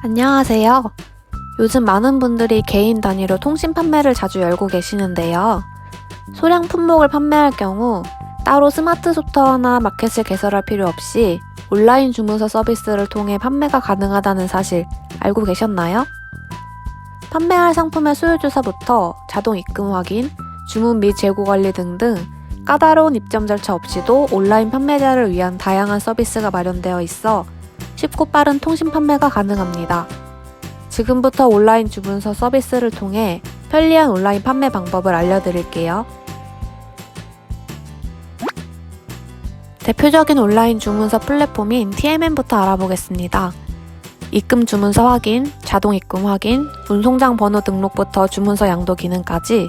안녕하세요. 요즘 많은 분들이 개인 단위로 통신 판매를 자주 열고 계시는데요. 소량 품목을 판매할 경우 따로 스마트 소프트나 마켓을 개설할 필요 없이 온라인 주문서 서비스를 통해 판매가 가능하다는 사실 알고 계셨나요? 판매할 상품의 수요 조사부터 자동 입금 확인, 주문 및 재고 관리 등등 까다로운 입점 절차 없이도 온라인 판매자를 위한 다양한 서비스가 마련되어 있어 쉽고 빠른 통신 판매가 가능합니다. 지금부터 온라인 주문서 서비스를 통해 편리한 온라인 판매 방법을 알려드릴게요. 대표적인 온라인 주문서 플랫폼인 TMM부터 알아보겠습니다. 입금 주문서 확인, 자동 입금 확인, 운송장 번호 등록부터 주문서 양도 기능까지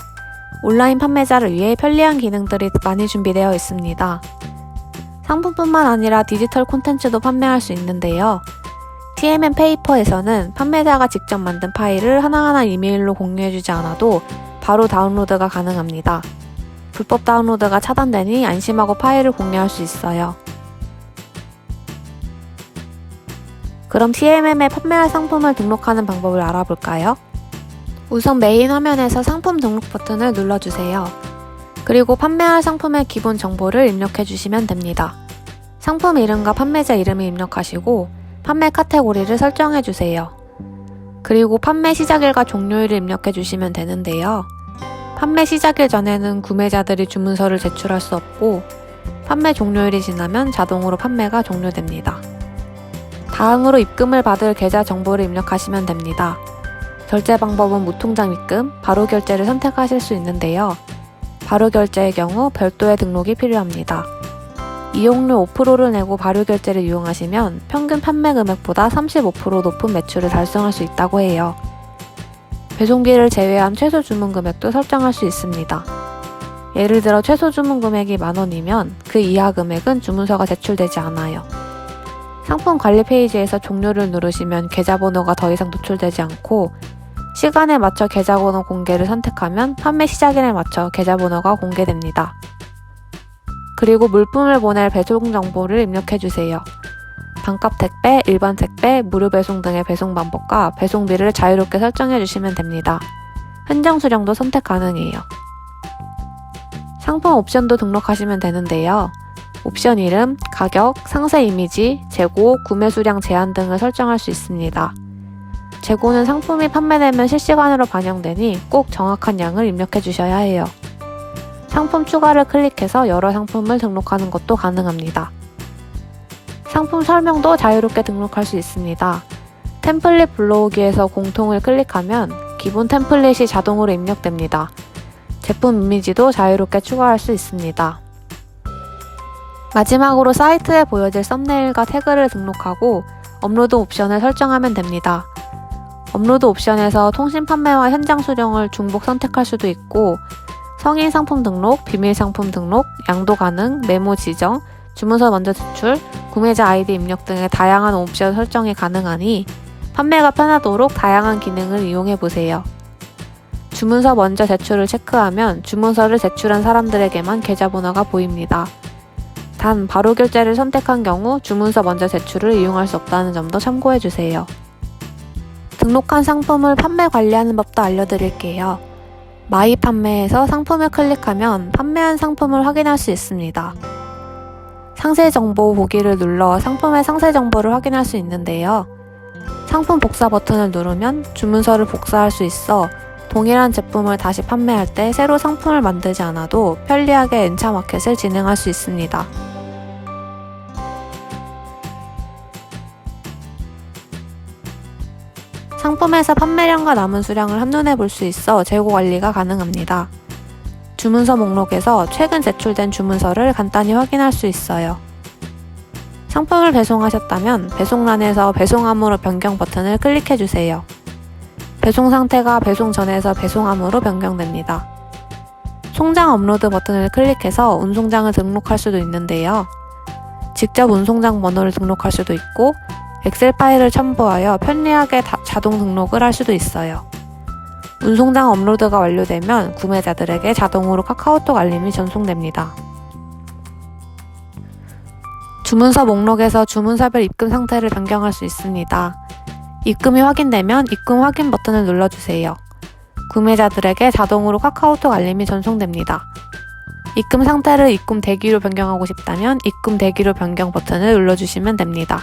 온라인 판매자를 위해 편리한 기능들이 많이 준비되어 있습니다. 상품뿐만 아니라 디지털 콘텐츠도 판매할 수 있는데요. TMM 페이퍼에서는 판매자가 직접 만든 파일을 하나하나 이메일로 공유해주지 않아도 바로 다운로드가 가능합니다. 불법 다운로드가 차단되니 안심하고 파일을 공유할 수 있어요. 그럼 TMM에 판매할 상품을 등록하는 방법을 알아볼까요? 우선 메인 화면에서 상품 등록 버튼을 눌러주세요. 그리고 판매할 상품의 기본 정보를 입력해 주시면 됩니다. 상품 이름과 판매자 이름을 입력하시고 판매 카테고리를 설정해 주세요. 그리고 판매 시작일과 종료일을 입력해 주시면 되는데요. 판매 시작일 전에는 구매자들이 주문서를 제출할 수 없고 판매 종료일이 지나면 자동으로 판매가 종료됩니다. 다음으로 입금을 받을 계좌 정보를 입력하시면 됩니다. 결제 방법은 무통장 입금, 바로 결제를 선택하실 수 있는데요. 바로 결제의 경우 별도의 등록이 필요합니다. 이용료 5%를 내고 바로 결제를 이용하시면 평균 판매 금액보다 35% 높은 매출을 달성할 수 있다고 해요. 배송비를 제외한 최소 주문 금액도 설정할 수 있습니다. 예를 들어 최소 주문 금액이 만원이면 그 이하 금액은 주문서가 제출되지 않아요. 상품 관리 페이지에서 종료를 누르시면 계좌번호가 더 이상 노출되지 않고 시간에 맞춰 계좌번호 공개를 선택하면 판매 시작일에 맞춰 계좌번호가 공개됩니다. 그리고 물품을 보낼 배송 정보를 입력해 주세요. 반값 택배, 일반 택배, 무료 배송 등의 배송 방법과 배송비를 자유롭게 설정해 주시면 됩니다. 현장 수령도 선택 가능해요. 상품 옵션도 등록하시면 되는데요. 옵션 이름, 가격, 상세 이미지, 재고, 구매 수량 제한 등을 설정할 수 있습니다. 재고는 상품이 판매되면 실시간으로 반영되니 꼭 정확한 양을 입력해 주셔야 해요. 상품 추가를 클릭해서 여러 상품을 등록하는 것도 가능합니다. 상품 설명도 자유롭게 등록할 수 있습니다. 템플릿 불러오기에서 공통을 클릭하면 기본 템플릿이 자동으로 입력됩니다. 제품 이미지도 자유롭게 추가할 수 있습니다. 마지막으로 사이트에 보여질 썸네일과 태그를 등록하고 업로드 옵션을 설정하면 됩니다. 업로드 옵션에서 통신 판매와 현장 수령을 중복 선택할 수도 있고 성인 상품 등록, 비밀 상품 등록, 양도 가능, 메모 지정, 주문서 먼저 제출, 구매자 아이디 입력 등의 다양한 옵션 설정이 가능하니 판매가 편하도록 다양한 기능을 이용해 보세요. 주문서 먼저 제출을 체크하면 주문서를 제출한 사람들에게만 계좌번호가 보입니다. 단 바로 결제를 선택한 경우 주문서 먼저 제출을 이용할 수 없다는 점도 참고해 주세요. 등록한 상품을 판매 관리하는 법도 알려드릴게요. 마이 판매에서 상품을 클릭하면 판매한 상품을 확인할 수 있습니다. 상세 정보 보기를 눌러 상품의 상세 정보를 확인할 수 있는데요. 상품 복사 버튼을 누르면 주문서를 복사할 수 있어 동일한 제품을 다시 판매할 때 새로 상품을 만들지 않아도 편리하게 N차 마켓을 진행할 수 있습니다. 상품에서 판매량과 남은 수량을 한눈에 볼 수 있어 재고 관리가 가능합니다. 주문서 목록에서 최근 제출된 주문서를 간단히 확인할 수 있어요. 상품을 배송하셨다면 배송란에서 배송함으로 변경 버튼을 클릭해 주세요. 배송 상태가 배송 전에서 배송함으로 변경됩니다. 송장 업로드 버튼을 클릭해서 운송장을 등록할 수도 있는데요. 직접 운송장 번호를 등록할 수도 있고 엑셀 파일을 첨부하여 편리하게 다- 자동 등록을 할 수도 있어요. 운송장 업로드가 완료되면 구매자들에게 자동으로 카카오톡 알림이 전송됩니다. 주문서 목록에서 주문서별 입금 상태를 변경할 수 있습니다. 입금이 확인되면 입금 확인 버튼을 눌러주세요. 구매자들에게 자동으로 카카오톡 알림이 전송됩니다. 입금 상태를 입금 대기로 변경하고 싶다면 입금 대기로 변경 버튼을 눌러주시면 됩니다.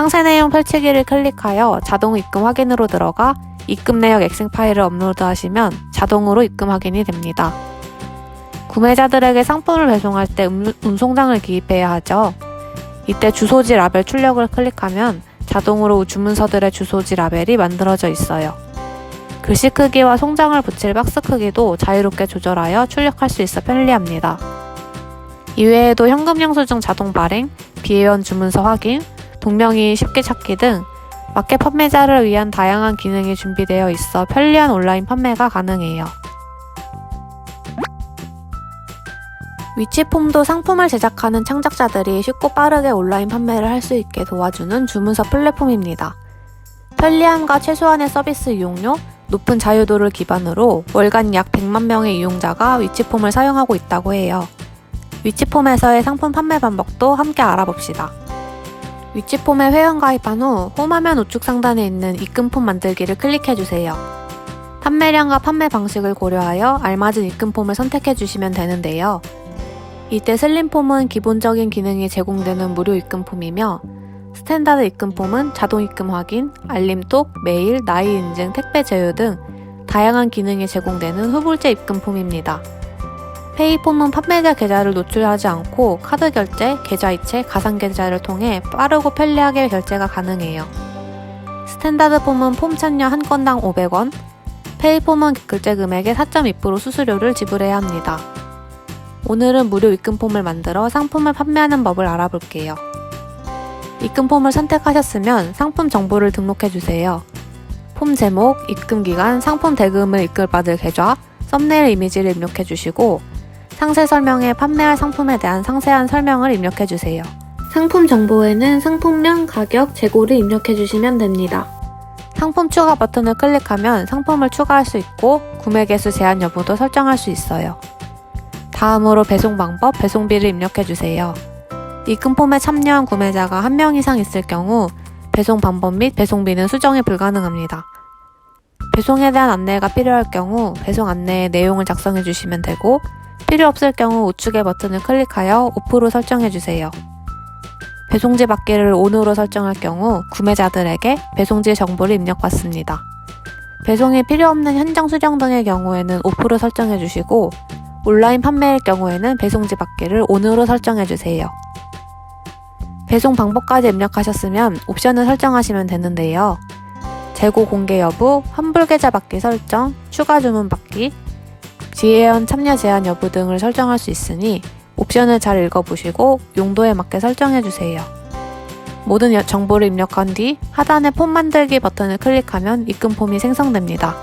상세 내용 펼치기를 클릭하여 자동 입금 확인으로 들어가 입금 내역 엑셀 파일을 업로드하시면 자동으로 입금 확인이 됩니다. 구매자들에게 상품을 배송할 때 음- 운송장을 기입해야 하죠. 이때 주소지 라벨 출력을 클릭하면 자동으로 주문서들의 주소지 라벨이 만들어져 있어요. 글씨 크기와 송장을 붙일 박스 크기도 자유롭게 조절하여 출력할 수 있어 편리합니다. 이외에도 현금 영수증 자동 발행, 비회원 주문서 확인, 동명이인 쉽게 찾기 등 마켓 판매자를 위한 다양한 기능이 준비되어 있어 편리한 온라인 판매가 가능해요. 위치폼도 상품을 제작하는 창작자들이 쉽고 빠르게 온라인 판매를 할 수 있게 도와주는 주문서 플랫폼입니다. 편리함과 최소한의 서비스 이용료, 높은 자유도를 기반으로 월간 약 100만 명의 이용자가 위치폼을 사용하고 있다고 해요. 위치폼에서의 상품 판매 방법도 함께 알아봅시다. 위치폼에 회원 가입한 후 홈화면 우측 상단에 있는 입금폼 만들기를 클릭해주세요. 판매량과 판매 방식을 고려하여 알맞은 입금폼을 선택해주시면 되는데요. 이때 슬림폼은 기본적인 기능이 제공되는 무료 입금폼이며 스탠다드 입금폼은 자동 입금 확인, 알림톡, 메일, 나이 인증, 택배 제휴 등 다양한 기능이 제공되는 후불제 입금폼입니다. 페이폼은 판매자 계좌를 노출하지 않고 카드 결제, 계좌이체, 가상 계좌를 통해 빠르고 편리하게 결제가 가능해요. 스탠다드 폼은 폼 참여 한 건당 500원, 페이폼은 결제 금액의 4.2% 수수료를 지불해야 합니다. 오늘은 무료 입금 폼을 만들어 상품을 판매하는 법을 알아볼게요. 입금 폼을 선택하셨으면 상품 정보를 등록해주세요. 폼 제목, 입금 기간, 상품 대금을 입금받을 계좌, 썸네일 이미지를 입력해주시고 상세 설명에 판매할 상품에 대한 상세한 설명을 입력해주세요. 상품 정보에는 상품명, 가격, 재고를 입력해주시면 됩니다. 상품 추가 버튼을 클릭하면 상품을 추가할 수 있고 구매 개수 제한 여부도 설정할 수 있어요. 다음으로 배송 방법, 배송비를 입력해주세요. 입금폼에 참여한 구매자가 한명 이상 있을 경우 배송 방법 및 배송비는 수정이 불가능합니다. 배송에 대한 안내가 필요할 경우 배송 안내의 내용을 작성해 주시면 되고 필요 없을 경우 우측의 버튼을 클릭하여 오프로 설정해 주세요. 배송지 받기를 ON으로 설정할 경우 구매자들에게 배송지 정보를 입력받습니다. 배송이 필요 없는 현장 수령 등의 경우에는 오프로 설정해 주시고 온라인 판매일 경우에는 배송지 받기를 ON으로 설정해 주세요. 배송 방법까지 입력하셨으면 옵션을 설정하시면 되는데요. 재고 공개 여부, 환불 계좌 받기 설정, 추가 주문 받기, 지회원 참여 제한 여부 등을 설정할 수 있으니 옵션을 잘 읽어보시고 용도에 맞게 설정해 주세요. 모든 여- 정보를 입력한 뒤 하단의 폼 만들기 버튼을 클릭하면 입금 폼이 생성됩니다.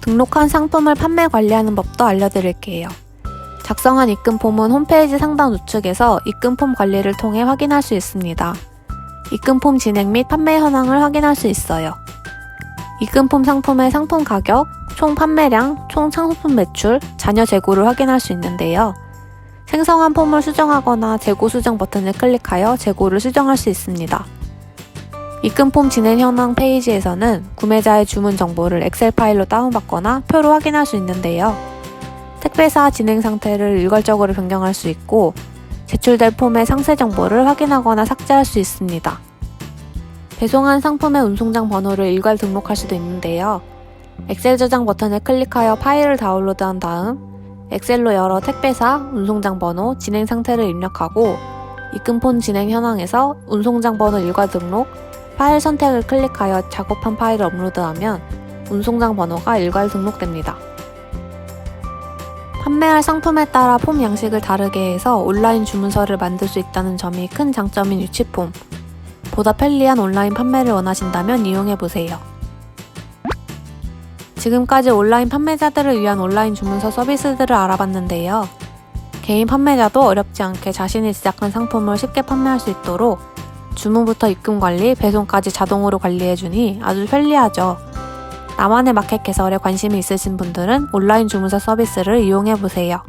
등록한 상품을 판매 관리하는 법도 알려드릴게요. 작성한 입금 폼은 홈페이지 상단 우측에서 입금 폼 관리를 통해 확인할 수 있습니다. 입금 폼 진행 및 판매 현황을 확인할 수 있어요. 입금 폼 상품의 상품 가격, 총 판매량, 총 상품 매출, 잔여 재고를 확인할 수 있는데요. 생성한 폼을 수정하거나 재고 수정 버튼을 클릭하여 재고를 수정할 수 있습니다. 입금 폼 진행 현황 페이지에서는 구매자의 주문 정보를 엑셀 파일로 다운받거나 표로 확인할 수 있는데요. 택배사 진행 상태를 일괄적으로 변경할 수 있고 제출될 폼의 상세 정보를 확인하거나 삭제할 수 있습니다. 배송한 상품의 운송장 번호를 일괄 등록할 수도 있는데요. 엑셀 저장 버튼을 클릭하여 파일을 다운로드한 다음 엑셀로 열어 택배사, 운송장 번호, 진행 상태를 입력하고 입금폰 진행 현황에서 운송장 번호 일괄 등록, 파일 선택을 클릭하여 작업한 파일을 업로드하면 운송장 번호가 일괄 등록됩니다. 판매할 상품에 따라 폼 양식을 다르게 해서 온라인 주문서를 만들 수 있다는 점이 큰 장점인 유치폼. 보다 편리한 온라인 판매를 원하신다면 이용해보세요. 지금까지 온라인 판매자들을 위한 온라인 주문서 서비스들을 알아봤는데요. 개인 판매자도 어렵지 않게 자신이 제작한 상품을 쉽게 판매할 수 있도록 주문부터 입금 관리, 배송까지 자동으로 관리해주니 아주 편리하죠. 나만의 마켓 개설에 관심이 있으신 분들은 온라인 주문서 서비스를 이용해보세요.